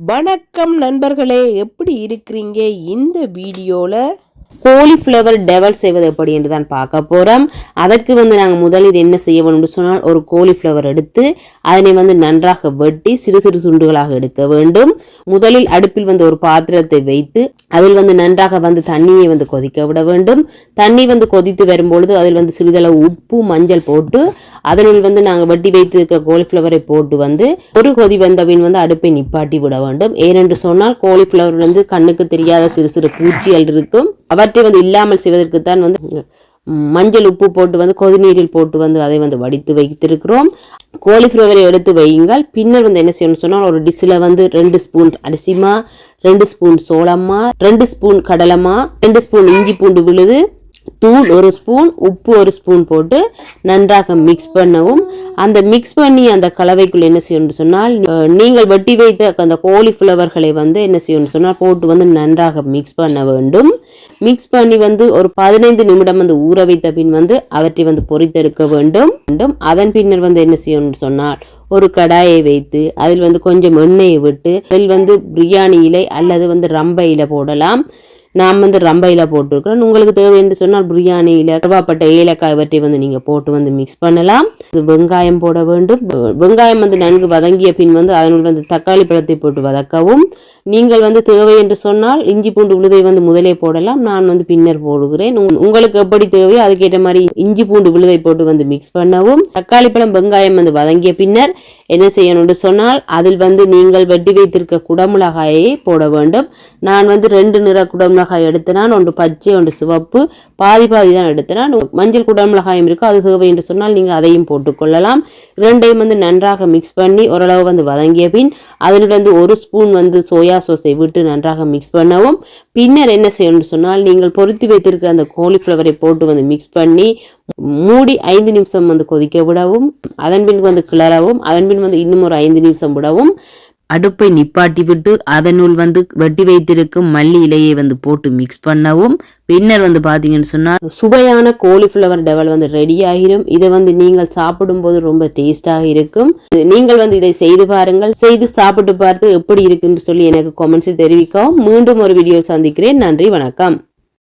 வணக்கம் நண்பர்களே எப்படி இருக்கிறீங்க? இந்த வீடியோவில் கோலிஃப்ளவர் டெவல் செய்வது எப்படி என்று தான் பார்க்க போகிறோம் அதற்கு வந்து நாங்கள் முதலில் என்ன செய்ய வேண்டும் சொன்னால் ஒரு கோலிஃப்ளவர் எடுத்து அதனை வந்து நன்றாக வெட்டி சிறு சிறு துண்டுகளாக எடுக்க வேண்டும். முதலில் அடுப்பில் வந்து ஒரு பாத்திரத்தை வைத்து அதில் வந்து நன்றாக வந்து தண்ணியை வந்து கொதிக்க விட வேண்டும். தண்ணி வந்து கொதித்து வரும்பொழுது அதில் வந்து சிறிதளவு உப்பு மஞ்சள் போட்டு அதனுள் வந்து நாங்கள் வெட்டி வைத்திருக்க கோலிஃப்ளவரை போட்டு வந்து ஒரு கொதி வந்த பின் வந்து அடுப்பை நிப்பாட்டி விட வேண்டும். ஏனென்று சொன்னால் கோலிஃப்ளவர் வந்து கண்ணுக்கு தெரியாத சிறு சிறு பூச்சிகள் இருக்கும். அவற்றை வந்து இல்லாமல் செய்வதற்கு தான் வந்து மஞ்சள் உப்பு போட்டு வந்து கொதிநீரில் போட்டு வந்து அதை வந்து வடித்து வைத்திருக்கிறோம். கோலிஃப்ளவரை எடுத்து வையுங்கள். பின்னர் வந்து என்ன செய்யணும்னு சொன்னால் ஒரு டிஷ்ஷில் வந்து ரெண்டு ஸ்பூன் அரிசிமா ரெண்டு ஸ்பூன் சோளமா ரெண்டு ஸ்பூன் கடலமா ரெண்டு ஸ்பூன் இஞ்சி பூண்டு விழுது தூள் ஒரு ஸ்பூன் உப்பு ஒரு ஸ்பூன் போட்டு நன்றாக மிக்ஸ் பண்ணவும். அந்த மிக்ஸ் பண்ணி அந்த கலவைக்குள்ள என்ன செய்யணும்னு சொன்னால் நீங்கள் வெட்டி வைத்த அந்த கோலிஃப்ளவர்களை வந்து என்ன செய்யணும்னு சொன்னால் போட்டு வந்து நன்றாக மிக்ஸ் பண்ண வேண்டும். மிக்ஸ் பண்ணி வந்து ஒரு பதினைந்து நிமிடம் வந்து ஊற வைத்த பின் வந்து அவற்றை வந்து பொரித்தெடுக்க வேண்டும். வேண்டும் அதன் பின்னர் வந்து என்ன செய்யணும்னு சொன்னால் ஒரு கடாயை வைத்து அதில் வந்து கொஞ்சம் எண்ணெயை விட்டு அதில் வந்து பிரியாணி இலை அல்லது வந்து ரம்ப இலை போடலாம். நான் வந்து ரம்பையில் இலை போட்டிருக்கிறேன் உங்களுக்கு தேவை என்று சொன்னால் பிரியாணி இல்லை கருவாப்பட்ட ஏலக்காய் இவற்றை வந்து நீங்கள் போட்டு வந்து மிக்ஸ் பண்ணலாம். இது வெங்காயம் போட வேண்டும். வெங்காயம் வந்து நன்கு வதங்கிய பின் வந்து அதனுள் வந்து தக்காளி பழத்தை போட்டு வதக்கவும். நீங்கள் வந்து தேவை என்று சொன்னால் இஞ்சி பூண்டு விழுதை வந்து முதலே போடலாம். நான் வந்து பின்னர் போடுகிறேன். உங்களுக்கு எப்படி தேவையோ அதுக்கேற்ற மாதிரி இஞ்சி பூண்டு விழுதை போட்டு வந்து மிக்ஸ் பண்ணவும். தக்காளி பழம் வெங்காயம் வந்து வதங்கிய பின்னர் என்ன செய்யணும்னு சொன்னால் அதில் வந்து நீங்கள் வெட்டி வைத்திருக்க குடமிளகாயை போட வேண்டும். நான் வந்து ரெண்டு நிற குடமிளகாய் எடுத்தினான் ஒன்று பச்சை ஒன்று சிவப்பு. பாதி பாதி தான் எடுத்தேன் மஞ்சள் குடமிளகாயும் இருக்கும் அது தேவை என்று சொன்னால் நீங்கள் அதையும் போட்டுக்கொள்ளலாம். இரண்டையும் வந்து நன்றாக மிக்ஸ் பண்ணி ஓரளவு வந்து வதங்கிய பின் அதில் வந்து ஒரு ஸ்பூன் வந்து சோயா சோஸை விட்டு நன்றாக மிக்ஸ் பண்ணவும் பின்னர் என்ன செய்யணும்னு சொன்னால் நீங்கள் பொருத்தி வைத்திருக்க அந்த கோலிஃப்ளவரை போட்டு வந்து மிக்ஸ் பண்ணி மூடி ஐந்து நிமிஷம் வந்து கொதிக்க விடவும் அதன் பின் வந்து கிளறவும் அதன் பின் வந்து இன்னும் ஒரு ஐந்து நிமிஷம் விடவும் அடுப்பை நிப்பாட்டி விட்டு அதனுள் வந்து வெட்டி வைத்திருக்கும் மல்லி இலையை வந்து போட்டு மிக்ஸ் பண்ணவும். பின்னர் வந்து பார்த்தீங்கன்னு சொன்னால் சுவையான கோலிஃப்ளவர் டெவல் வந்து ரெடி ஆகிரும். இதை வந்து நீங்கள் சாப்பிடும்போது ரொம்ப டேஸ்டாக இருக்கும். நீங்கள் வந்து இதை செய்து பாருங்கள். செய்து சாப்பிட்டு பார்த்து எப்படி இருக்குன்னு சொல்லி எனக்கு கமெண்ட்ஸில் தெரிவிக்கவும். மீண்டும் ஒரு வீடியோ சந்திக்கிறேன். நன்றி வணக்கம்.